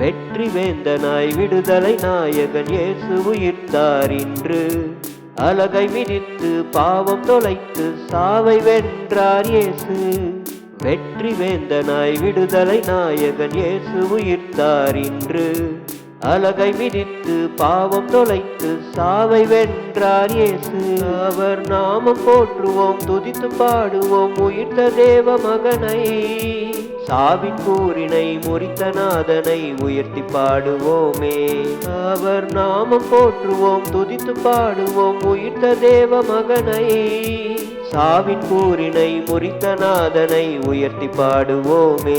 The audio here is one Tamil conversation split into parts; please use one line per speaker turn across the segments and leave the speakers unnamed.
வெற்றி வேந்தனாய் விடுதலை நாயகன் இயேசு உயிர்த்தார் இன்று. அலகை மிதித்து பாவம் தொலைத்து சாவை வென்றார் இயேசு. வெற்றி வேந்தனாய் விடுதலை நாயகன் இயேசு உயிர்த்தார் இன்று. அலகை மிதித்து பாவம் தொலைத்து சாவை வென்றார் இயேசு. அவர் நாமம் போற்றுவோம் துதித்து பாடுவோம் உயிர்த்த தேவ மகனை. சாவின் கூறினை முறித்த நாதனை உயர்த்தி பாடுவோமே. அவர் நாமம் போற்றுவோம் துதித்து பாடுவோம் உயிர்த்த தேவ மகனை. சாவின் கூறினை முறித்த நாதனை உயர்த்தி பாடுவோமே.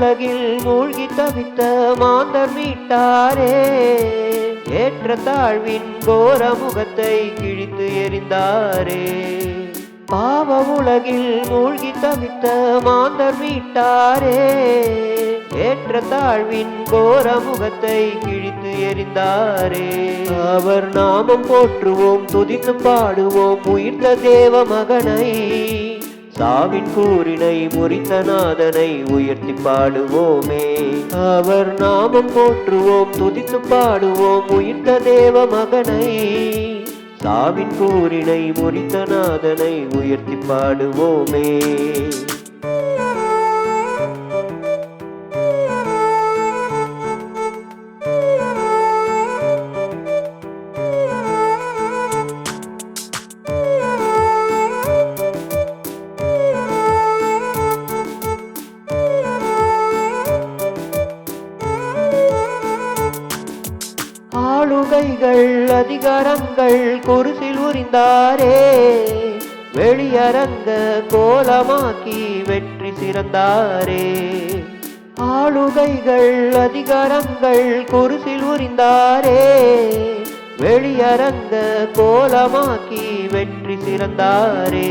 உலகில் மூழ்கி தவித்த மாந்தர் மீட்டாரே ஏற்ற தாழ்வின் கோர முகத்தை கிழித்து எறிந்தாரே பாவ உலகில் மூழ்கி தவித்த மாந்தர் மீட்டாரே ஏற்ற தாழ்வின் கோர முகத்தை கிழித்து எறிந்தாரே அவர் நாமம் போற்றுவோம் துதித்து பாடுவோம் உயிர்ந்த தேவ மகனை தாவின் கூறினை முறித்த நாதனை உயர்த்தி பாடுவோமே. அவர் நாமம் போற்றுவோம் துதித்து பாடுவோம் உயிர்த்த தேவ மகனை. தாவின் கூறினை முறித்த நாதனை உயர்த்தி பாடுவோமே. ஆளுகைகள் அதிகாரங்கள் குருசில் உரிந்தாரே. வெளியரங்க கோலமாக்கி வெற்றி சிறந்தாரே. ஆளுகைகள் அதிகாரங்கள் குருசில் உரிந்தாரே. வெளியரங்க கோலமாக்கி வெற்றி சிறந்தாரே.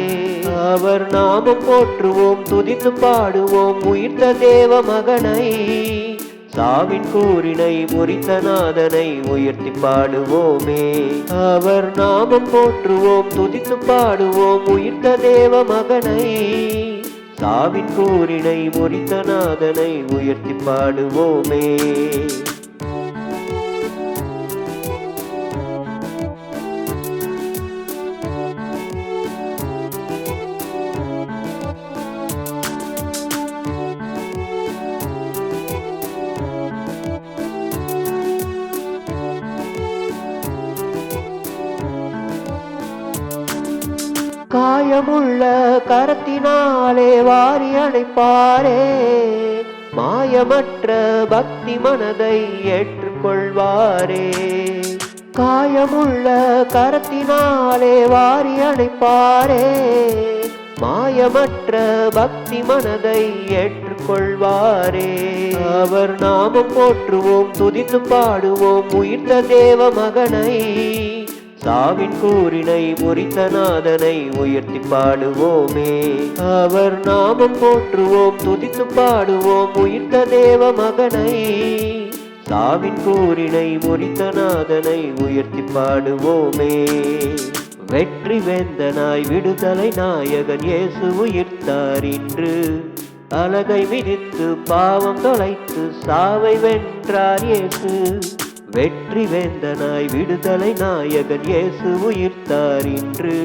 அவர் நாமம் போற்றுவோம் துதித்து பாடுவோம் உயிர்த்த தேவ மகனை. சாவின் கூறினை முறித்த நாதனை உயர்த்தி பாடுவோமே. அவர் நாமம் போற்றுவோம் துதித்து பாடுவோம் உயிர்த்த தேவ மகனை. சாவின் கூறினை முறித்த நாதனை உயர்த்தி பாடுவோமே. காயமுள்ள கரத்தினாலே வாரி அணைப்பாரே. மாயமற்ற பக்தி மனதை ஏற்றுக்கொள்வாரே. காயமுள்ள கரத்தினாலே வாரி அணைப்பாரே. மாயமற்ற பக்தி மனதை ஏற்றுக்கொள்வாரே. அவர் நாமம் போற்றுவோம் துதித்து பாடுவோம் உயிர்த்த தேவ மகனை. சாவின் கூறினை முறித்த நாதனை உயர்த்தி பாடுவோமே. அவர் நாமம் போற்றுவோம் துதித்து பாடுவோம் உயிர்த்த தேவ மகனை. சாவின் கூறினை முறித்த நாதனை உயர்த்தி பாடுவோமே. வெற்றி வேந்தனாய் விடுதலை நாயகன் இயேசு உயிர்த்தார் இன்று. அழகை மிதித்து பாவம் தொலைத்து சாவை வென்றார் இயேசு. வெற்றி வேந்தனாய் விடுதலை நாயகன் இயேசு உயிர்த்தார் இன்று.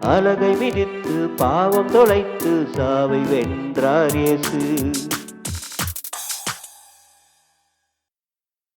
அலகை மிதித்து பாவம் தொலைத்து சாவை வென்றார் இயேசு.